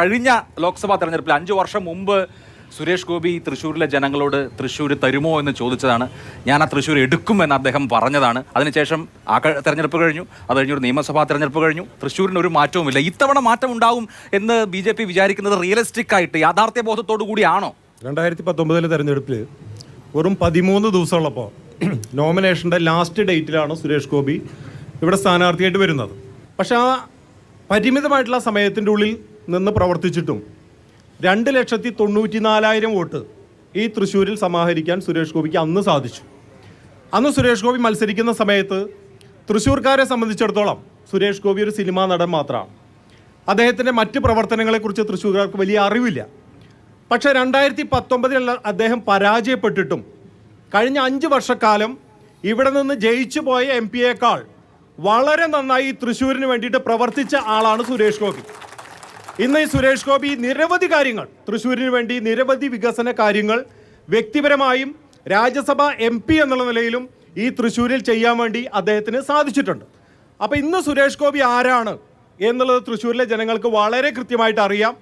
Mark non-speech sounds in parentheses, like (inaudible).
കഴിഞ്ഞ ലോക്സഭാ തെരഞ്ഞെടുപ്പിൽ അഞ്ച് വർഷം മുമ്പ് സുരേഷ് ഗോപി തൃശ്ശൂരിലെ ജനങ്ങളോട് തൃശ്ശൂർ തരുമോ എന്ന് ചോദിച്ചതാണ്. ഞാൻ ആ തൃശ്ശൂർ എടുക്കുമെന്ന് അദ്ദേഹം പറഞ്ഞതാണ്. അതിനുശേഷം ആ തെരഞ്ഞെടുപ്പ് കഴിഞ്ഞു. അത് കഴിഞ്ഞൊരു നിയമസഭാ തെരഞ്ഞെടുപ്പ് കഴിഞ്ഞു. തൃശ്ശൂരിന് ഒരു മാറ്റവുമില്ല ഇത്തവണ മാറ്റം ഉണ്ടാവും എന്ന് ബി ജെ പി വിചാരിക്കുന്നത് റിയലിസ്റ്റിക് ആയിട്ട് യാഥാർത്ഥ്യ ബോധത്തോടു കൂടിയാണോ? രണ്ടായിരത്തി പത്തൊമ്പതിലെ തെരഞ്ഞെടുപ്പിൽ വെറും പതിമൂന്ന് ദിവസമുള്ളപ്പോൾ (clears throat) നോമിനേഷന്റെ ലാസ്റ്റ് ഡേറ്റിലാണ് സുരേഷ് ഗോപി ഇവിടെ സ്ഥാനാർത്ഥിയായിട്ട് വരുന്നത്. പക്ഷേ ആ പരിമിതമായിട്ടുള്ള സമയത്തിന്റെ ഉള്ളിൽ നിന്ന് പ്രവർത്തിച്ചിട്ടും രണ്ട് ലക്ഷത്തി തൊണ്ണൂറ്റി നാലായിരം വോട്ട് ഈ തൃശ്ശൂരിൽ സമാഹരിക്കാൻ സുരേഷ് ഗോപിക്ക് അന്ന് സാധിച്ചു. അന്ന് സുരേഷ് ഗോപി മത്സരിക്കുന്ന സമയത്ത് തൃശ്ശൂർക്കാരെ സംബന്ധിച്ചിടത്തോളം സുരേഷ് ഗോപി ഒരു സിനിമാ നടൻ മാത്രമാണ്. അദ്ദേഹത്തിന്റെ മറ്റ് പ്രവർത്തനങ്ങളെക്കുറിച്ച് തൃശ്ശൂർക്കാർക്ക് വലിയ അറിവില്ല. പക്ഷേ രണ്ടായിരത്തി പത്തൊമ്പതിൽ അദ്ദേഹം പരാജയപ്പെട്ടിട്ടും കഴിഞ്ഞ അഞ്ച് വർഷക്കാലം ഇവിടെ നിന്ന് ജയിച്ചു പോയ എം പിയേക്കാൾ വളരെ നന്നായി തൃശ്ശൂരിന് വേണ്ടിയിട്ട് പ്രവർത്തിച്ച ആളാണ് സുരേഷ് ഗോപി. ഇന്ന് ഈ സുരേഷ് ഗോപി നിരവധി കാര്യങ്ങൾ തൃശ്ശൂരിന് വേണ്ടി നിരവധി വികസന കാര്യങ്ങൾ വ്യക്തിപരമായും രാജ്യസഭ എം പി എന്നുള്ള നിലയിലും ഈ തൃശ്ശൂരിൽ ചെയ്യാൻ വേണ്ടി അദ്ദേഹത്തിന് സാധിച്ചിട്ടുണ്ട്. അപ്പോൾ ഇന്ന് സുരേഷ് ഗോപി ആരാണ് എന്നുള്ളത് തൃശ്ശൂരിലെ ജനങ്ങൾക്ക് വളരെ കൃത്യമായിട്ട് അറിയാം.